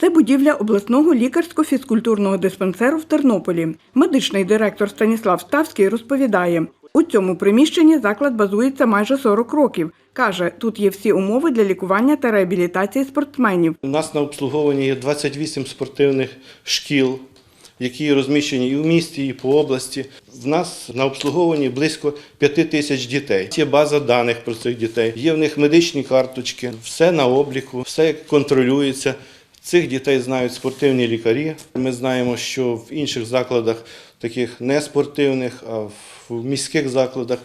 Це будівля обласного лікарсько-фізкультурного диспансеру в Тернополі. Медичний директор Станіслав Ставський розповідає, у цьому приміщенні заклад базується майже 40 років. Каже, тут є всі умови для лікування та реабілітації спортсменів. У нас на обслуговуванні є 28 спортивних шкіл, які розміщені і в місті, і по області. В нас на обслуговуванні близько 5 тисяч дітей. Є база даних про цих дітей, є в них медичні карточки, все на обліку, все контролюється. Цих дітей знають спортивні лікарі. Ми знаємо, що в інших закладах, таких не спортивних, а в міських закладах,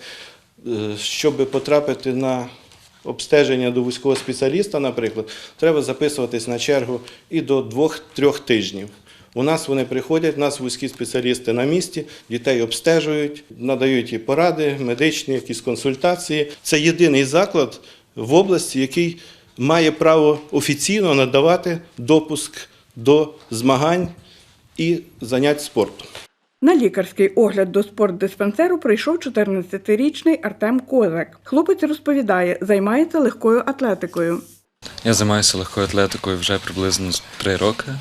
е, щоб потрапити на обстеження до вузького спеціаліста, наприклад, треба записуватись на чергу і до 2-3 тижнів. У нас вони приходять, у нас вузькі спеціалісти на місці, дітей обстежують, надають і поради, медичні, якісь консультації. Це єдиний заклад в області, який має право офіційно надавати допуск до змагань і занять спортом. На лікарський огляд до спортдиспансеру прийшов 14-річний Артем Козак. Хлопець розповідає, займається легкою атлетикою. Я займаюся легкою атлетикою вже приблизно три роки.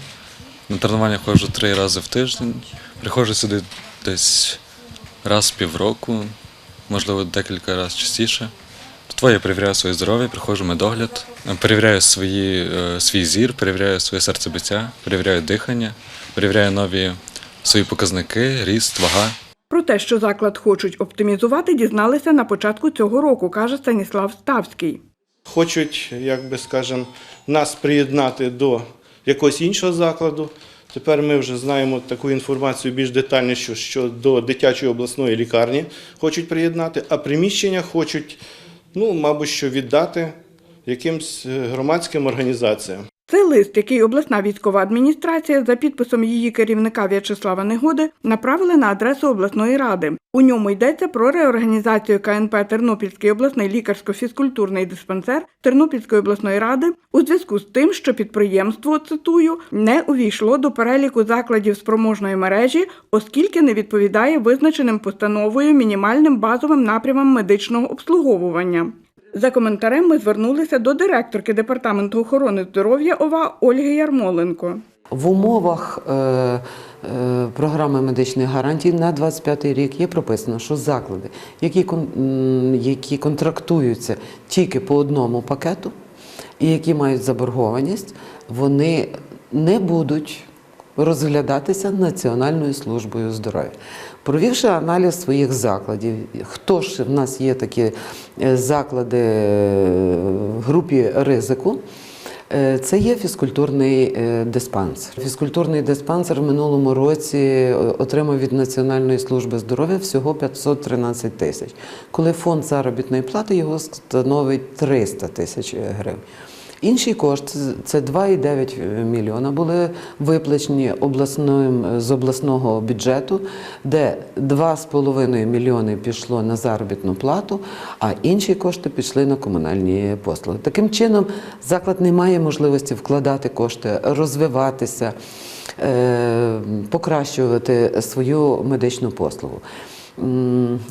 На тренування ходжу три рази в тиждень. Приходжу сюди десь раз в півроку, можливо, декілька разів частіше. Тут я перевіряю своє здоров'я, приходжу медогляд, перевіряю свої, е, свій зір, перевіряю своє серцебиття, перевіряю дихання, перевіряю нові свої показники, ріст, вага. Про те, що заклад хочуть оптимізувати, дізналися на початку цього року, каже Станіслав Ставський. Хочуть, як би скажемо, нас приєднати до якогось іншого закладу. Тепер ми вже знаємо таку інформацію більш детальніше, що до дитячої обласної лікарні хочуть приєднати, а приміщення хочуть, ну, мабуть, що віддати якимсь е, громадським організаціям. Це лист, який обласна військова адміністрація за підписом її керівника В'ячеслава Негоди направили на адресу обласної ради. У ньому йдеться про реорганізацію КНП Тернопільський обласний лікарсько-фізкультурний диспансер Тернопільської обласної ради у зв'язку з тим, що підприємство цитую не увійшло до переліку закладів спроможної мережі, оскільки не відповідає визначеним постановою мінімальним базовим напрямам медичного обслуговування. За коментарем ми звернулися до директорки департаменту охорони здоров'я ОВА Ольги Ярмоленко. В умовах е, е, програми медичних гарантій на 25 рік є прописано, що заклади, які, які контрактуються тільки по одному пакету і які мають заборгованість, вони не будуть розглядатися Національною службою здоров'я. Провівши аналіз своїх закладів, хто ж в нас є такі е, заклади е, в групі ризику, Е, Це є фізкультурний диспансер. Фізкультурний диспансер в минулому році отримав від Національної служби здоров'я всього 513 тисяч, коли фонд заробітної плати його становить 300 тисяч гривень. Інший кошт це 2,9 мільйона були виплачені обласним з обласного бюджету, де 2,5 мільйони пішло на заробітну плату, а інші кошти пішли на комунальні послуги. Таким чином, заклад не має можливості вкладати кошти, розвиватися, е, покращувати свою медичну послугу.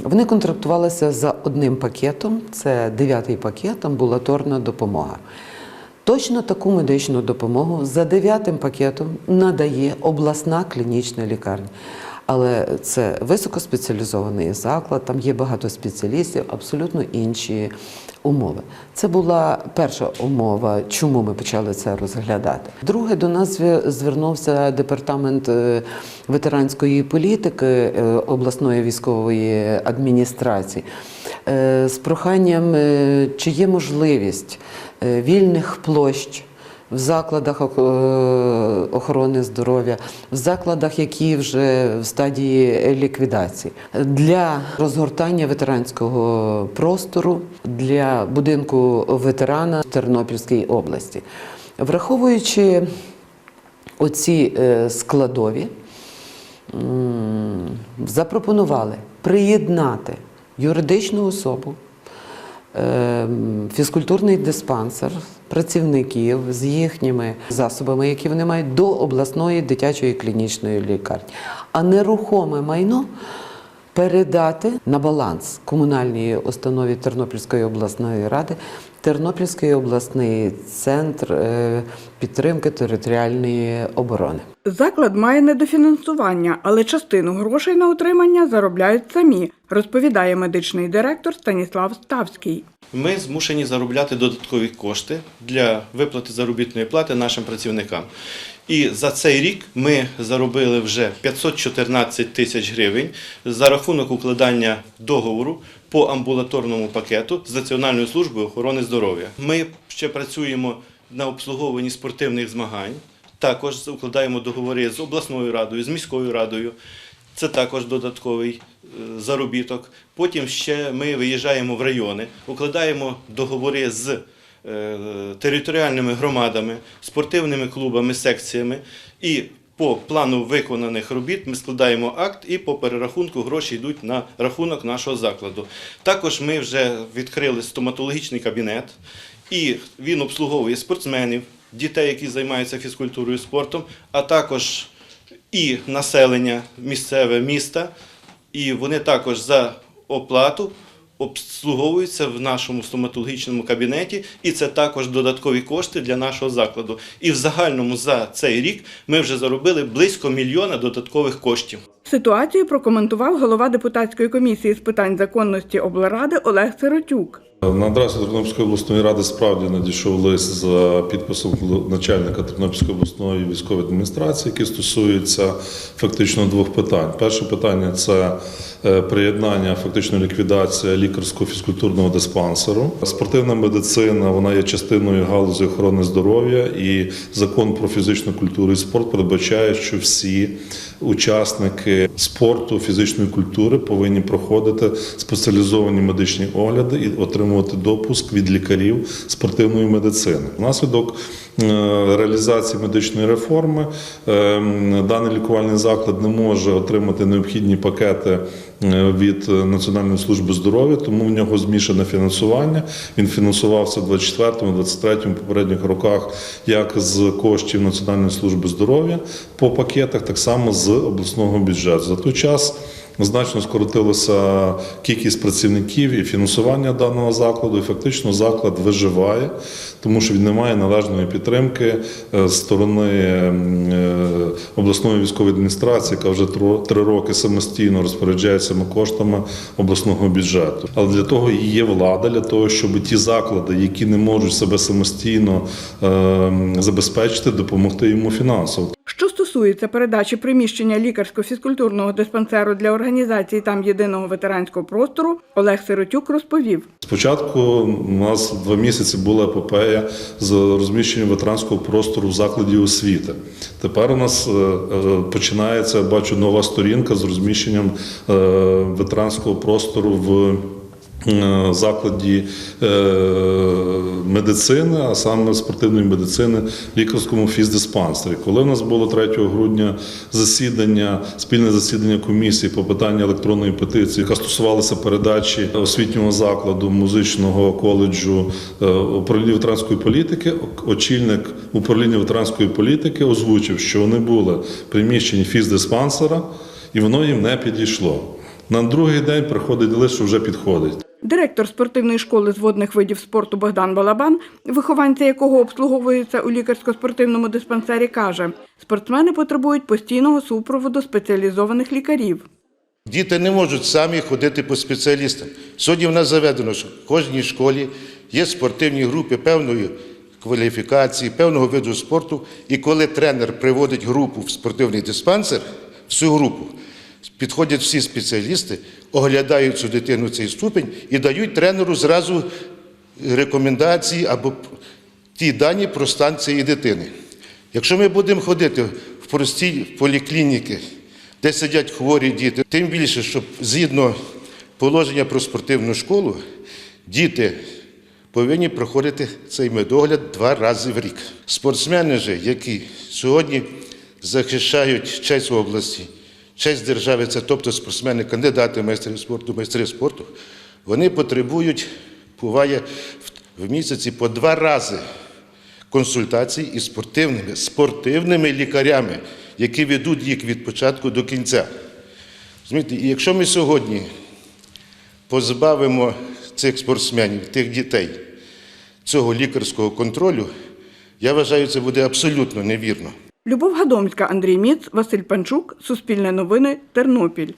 Вони контрактувалися за одним пакетом, це дев'ятий пакет, амбулаторна допомога. Точно таку медичну допомогу за дев'ятим пакетом надає обласна клінічна лікарня. Але це високоспеціалізований заклад, там є багато спеціалістів, абсолютно інші умови. Це була перша умова, чому ми почали це розглядати. Друге, до нас звернувся департамент е, ветеранської політики е, обласної військової адміністрації з проханням, е, чи є можливість е, вільних площ в закладах е, охорони здоров'я, в закладах, які вже в стадії ліквідації, для розгортання ветеранського простору для будинку ветерана в Тернопільській області. Враховуючи оці е, складові, запропонували приєднати юридичну особу. Ем, фізкультурний диспансер працівників з їхніми засобами, які вони мають до обласної дитячої клінічної лікарні, а нерухоме майно передати на баланс комунальній установі Тернопільської обласної ради Тернопільський обласний центр е, підтримки територіальної оборони. Заклад має недофінансування, але частину грошей на утримання заробляють самі, розповідає медичний директор Станіслав Ставський. Ми змушені заробляти додаткові кошти для виплати заробітної плати нашим працівникам. І за цей рік ми заробили вже 514 тисяч гривень за рахунок укладання договору по амбулаторному пакету з Національною службою охорони здоров'я. Ми ще працюємо на обслуговуванні спортивних змагань. Також укладаємо договори з обласною радою, з міською радою. Це також додатковий е, заробіток. Потім ще ми виїжджаємо в райони, укладаємо договори з е, територіальними громадами, спортивними клубами, секціями. І по плану виконаних робіт ми складаємо акт і по перерахунку гроші йдуть на рахунок нашого закладу. Також ми вже відкрили стоматологічний кабінет, і він обслуговує спортсменів, дітей, які займаються фізкультурою і спортом, а також і населення місцеве міста, і вони також за оплату обслуговуються в нашому стоматологічному кабінеті, і це також додаткові кошти для нашого закладу. І в загальному за цей рік ми вже заробили близько мільйона додаткових коштів. Ситуацію прокоментував голова депутатської комісії з питань законності облради Олег Сиротюк. На адресу Тернопільської обласної ради справді надійшов лист за підписом начальника Тернопільської обласної військової адміністрації, який стосується фактично двох питань. Перше питання це е, приєднання, фактично ліквідація лікарського фізкультурного диспансеру. Спортивна медицина вона є частиною галузі охорони здоров'я, і закон про фізичну культуру і спорт передбачає, що всі учасники спорту, фізичної культури повинні проходити спеціалізовані медичні огляди і отримувати допуск від лікарів спортивної медицини. Внаслідок реалізації медичної реформи е, даний лікувальний заклад не може отримати необхідні пакети е, від Національної служби здоров'я, тому в нього змішане фінансування. Він фінансувався в 24-му, 23-му попередніх роках як з коштів Національної служби здоров'я по пакетах, так само з обласного бюджету. За той час значно скоротилася кількість працівників і фінансування даного закладу, і фактично заклад виживає, тому що він не має належної підтримки е, з сторони е, обласної військової адміністрації, яка вже три роки самостійно розпоряджається коштами обласного бюджету. Але для того і є влада, для того, щоб ті заклади, які не можуть себе самостійно е, забезпечити, допомогти йому фінансово. Що стосується передачі приміщення лікарсько-фізкультурного диспансеру для організації там єдиного ветеранського простору, Олег Сиротюк розповів. Спочатку у нас два місяці була епопея з розміщенням ветеранського простору в закладі освіти. Тепер у нас е, е, починається, бачу, нова сторінка з розміщенням е, ветеранського простору в закладі е, медицини, а саме спортивної медицини, лікарському фіздиспансері. Коли в нас було 3 грудня засідання, спільне засідання комісії по питанню електронної петиції, яка стосувалася передачі освітнього закладу музичного коледжу е, управління ветеранської політики, очільник управління ветеранської політики озвучив, що вони були приміщені фіздиспансера, і воно їм не підійшло. На другий день приходить лист, що вже підходить. Директор спортивної школи з водних видів спорту Богдан Балабан, вихованці якого обслуговуються у лікарсько-спортивному диспансері, каже, спортсмени потребують постійного супроводу спеціалізованих лікарів. Діти не можуть самі ходити по спеціалістам. Сьогодні в нас заведено, що в кожній школі є спортивні групи певної кваліфікації, певного виду спорту. І коли тренер приводить групу в спортивний диспансер, всю групу, підходять всі спеціалісти, оглядають цю дитину цей ступень і дають тренеру зразу рекомендації або ті дані про стан цієї дитини. Якщо ми будемо ходити в прості поліклініки, де сидять хворі діти, тим більше, що згідно положення про спортивну школу, діти повинні проходити цей медогляд два рази в рік. Спортсмени же, які сьогодні захищають честь області, честь держави, це тобто спортсмени, кандидати майстрів спорту, майстри спорту, вони потребують, буває, в- в місяці по два рази консультацій із спортивними, спортивними лікарями, які ведуть їх від початку до кінця. Розумієте, і якщо ми сьогодні позбавимо цих спортсменів, тих дітей, цього лікарського контролю, я вважаю, це буде абсолютно невірно. Любов Гадомська, Андрій Міц, Василь Панчук, Суспільне новини, Тернопіль.